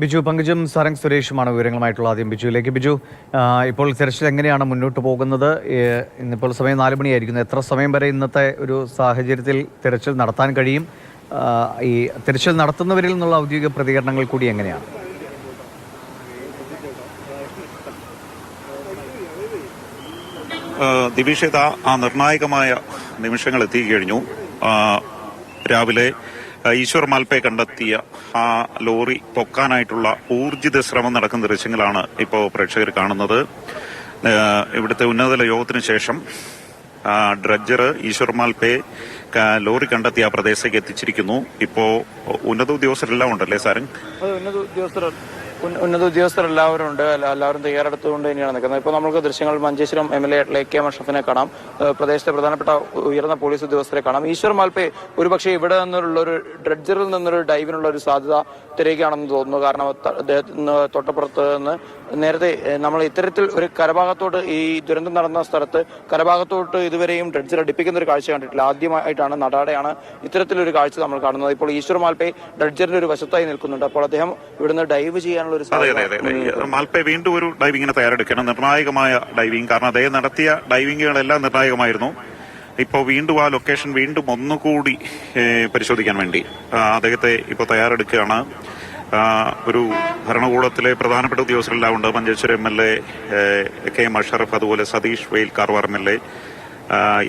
ബിജു പങ്കജും സരംഗ് സുരേഷുമാണ് വിവരങ്ങളുമായിട്ടുള്ള ആദ്യം ബിജുവിലേക്ക്. ബിജു ഇപ്പോൾ തിരച്ചിൽ എങ്ങനെയാണ് മുന്നോട്ട് പോകുന്നത്? ഇന്നിപ്പോൾ സമയം നാല് മണിയായിരിക്കുന്നു. എത്ര സമയം വരെ ഇന്നത്തെ ഒരു സാഹചര്യത്തിൽ തിരച്ചിൽ നടത്താൻ കഴിയും? ഈ തിരച്ചിൽ നടത്തുന്നവരിൽ നിന്നുള്ള ഔദ്യോഗിക പ്രതികരണങ്ങൾ കൂടി എങ്ങനെയാണ്? ദിവിഷിത ആ നിർണായകമായ നിമിഷങ്ങൾ എത്തിക്കഴിഞ്ഞു. രാവിലെ ഈശ്വർ മാൽപ്പെ കണ്ടെത്തിയ ആ ലോറി പൊക്കാനായിട്ടുള്ള ഊർജിത ശ്രമം നടക്കുന്ന ദൃശ്യങ്ങളാണ് ഇപ്പോൾ പ്രേക്ഷകർ കാണുന്നത്. ഇവിടുത്തെ ഉന്നതതല യോഗത്തിന് ശേഷം ഡ്രഡ്ജർ ഈശ്വർ മാൽപ്പെ ലോറി കണ്ടെത്തി ആ പ്രദേശത്തേക്ക് എത്തിച്ചിരിക്കുന്നു. ഇപ്പോ ഉന്നത ഉദ്യോഗസ്ഥരെല്ലാം ഉണ്ടല്ലേ അത് ഉന്നത ഉദ്യോഗസ്ഥർ ഉന്നത ഉദ്യോഗസ്ഥർ എല്ലാവരും ഉണ്ട് എല്ലാ- എല്ലാവരും തയ്യാറെടുത്തുകൊണ്ട് തന്നെയാണ് നിൽക്കുന്നത്. ഇപ്പോൾ നമുക്ക് ദൃശ്യങ്ങൾ Manjeshwaram M L A K മഷഫിനെ കാണാം. പ്രദേശത്തെ പ്രധാനപ്പെട്ട ഉയർന്ന പോലീസ് ഉദ്യോഗസ്ഥരെ കാണാം. ഈശ്വർ മാൽപ്പെ ഒരുപക്ഷെ ഇവിടെ നിന്നുള്ള ഒരു ഡ്രഡ്ജറിൽ നിന്നൊരു ഡൈവിനുള്ള ഒരു സാധ്യത തിരയുകയാണെന്ന് തോന്നുന്നു. കാരണം തൊട്ടപ്പുറത്ത് നിന്ന് നേരത്തെ നമ്മൾ ഇത്തരത്തിൽ ഒരു കരഭാഗത്തോട്ട് ഈ ദുരന്തം നടന്ന സ്ഥലത്ത് കരഭാഗത്തോട്ട് ഇതുവരെയും ഡ്രഡ്ജർ അടുപ്പിക്കുന്ന ഒരു കാഴ്ച കണ്ടിട്ടില്ല. ആദ്യമായിട്ടാണ് നടാടെയാണ് ഇത്തരത്തിലൊരു കാഴ്ച നമ്മൾ കാണുന്നത്. ഇപ്പോൾ ഈശ്വർ മാൽപ്പെ ഡ്രഡ്ജറിന്റെ ഒരു വശത്തായി നിൽക്കുന്നുണ്ട്. അപ്പോൾ അദ്ദേഹം ഇവിടുന്ന് ഡൈവ് ചെയ്യാനുള്ള ഒരു അതെ അതെ അതെ മാൽപ്പെ വീണ്ടും ഒരു ഡൈവിങ്ങിന് തയ്യാറെടുക്കണം നിർണായകമായ ഡൈവിംഗ് കാരണം അദ്ദേഹം നടത്തിയ ഡൈവിങ്ങുകളെല്ലാം നിർണായകമായിരുന്നു. ഇപ്പോൾ വീണ്ടും ആ ലൊക്കേഷൻ വീണ്ടും ഒന്നുകൂടി പരിശോധിക്കാൻ വേണ്ടി അദ്ദേഹത്തെ ഇപ്പോൾ തയ്യാറെടുക്കുകയാണ്. ഒരു ഭരണകൂടത്തിലെ പ്രധാനപ്പെട്ട ഉദ്യോഗസ്ഥരെല്ലാം ഉണ്ട് Manjeshwaram M L A K M Ashraf അതുപോലെ Satish Sail Karwar M L A.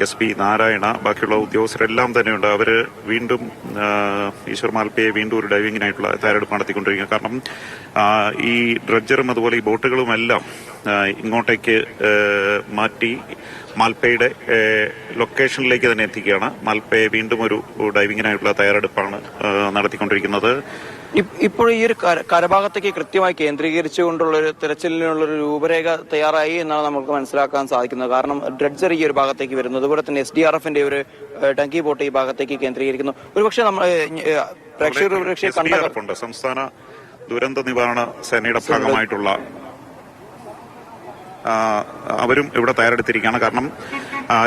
S P Narayana ബാക്കിയുള്ള ഉദ്യോഗസ്ഥരെല്ലാം തന്നെയുണ്ട്. അവർ വീണ്ടും ഈശ്വർ മാൽപ്പയെ വീണ്ടും ഒരു ഡൈവിങ്ങിനായിട്ടുള്ള തയ്യാറെടുപ്പ് നടത്തിക്കൊണ്ടിരിക്കുക കാരണം ഈ ഡ്രഡ്ജറും അതുപോലെ ഈ ബോട്ടുകളുമെല്ലാം ഇങ്ങോട്ടേക്ക് മാറ്റി മാൽപ്പയുടെ ലൊക്കേഷനിലേക്ക് തന്നെ എത്തിക്കുകയാണ്. മാൽപ്പയെ വീണ്ടും ഒരു ഡൈവിങ്ങിനായിട്ടുള്ള തയ്യാറെടുപ്പാണ് നടത്തിക്കൊണ്ടിരിക്കുന്നത്. ഇപ്പോൾ ഈ ഒരു കരഭാഗത്തേക്ക് കൃത്യമായി കേന്ദ്രീകരിച്ചുകൊണ്ടുള്ള ഒരു തിരച്ചിലിനുള്ള ഒരു രൂപരേഖ തയ്യാറായി എന്നാണ് നമുക്ക് മനസ്സിലാക്കാൻ സാധിക്കുന്നത്. കാരണം ഡ്രഡ്ജർ ഈ ഒരു ഭാഗത്തേക്ക് വരുന്നു. അതുപോലെ തന്നെ എസ് ഡി ആർ എഫിന്റെ ഒരു ടങ്കി ഡങ്കി ബോട്ട് ഈ ഭാഗത്തേക്ക് കേന്ദ്രീകരിക്കുന്നു. ഒരുപക്ഷെ നമ്മൾ പ്രേക്ഷകർ സംസ്ഥാന ദുരന്ത നിവാരണ സേനയുടെ ഭാഗമായിട്ടുള്ള അവരും ഇവിടെ തയ്യാറെടുത്തിരിക്കുകയാണ്. കാരണം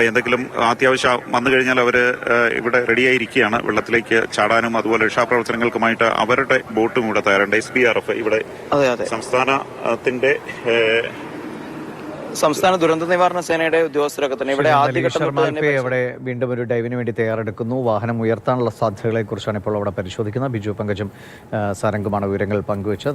എന്തെങ്കിലും അത്യാവശ്യം വന്നു കഴിഞ്ഞാൽ അവർ ഇവിടെ റെഡിയായിരിക്കുകയാണ്. വെള്ളത്തിലേക്ക് ചാടാനും അതുപോലെ രക്ഷാപ്രവർത്തനങ്ങൾക്കുമായിട്ട് അവരുടെ ബോട്ടും ഇവിടെ തയ്യാറുണ്ട്. എസ് ബി ആർ എഫ് ഇവിടെ അതെ അതെ. സംസ്ഥാനത്തിന്റെ സംസ്ഥാന ദുരന്ത നിവാരണ സേനയുടെ ഉദ്യോഗസ്ഥരൊക്കെ തന്നെ ഇവിടെ അവിടെ വീണ്ടും ഒരു ഡൈവിന് വേണ്ടി തയ്യാറെടുക്കുന്നു. വാഹനം ഉയർത്താനുള്ള സാധ്യതകളെ കുറിച്ചാണ് ഇപ്പോൾ അവിടെ പരിശോധിക്കുന്നത്. ബിജു പങ്കജും സാരംഗുമാണ് സരംഗുമാണ് വിവരങ്ങൾ പങ്കുവച്ച്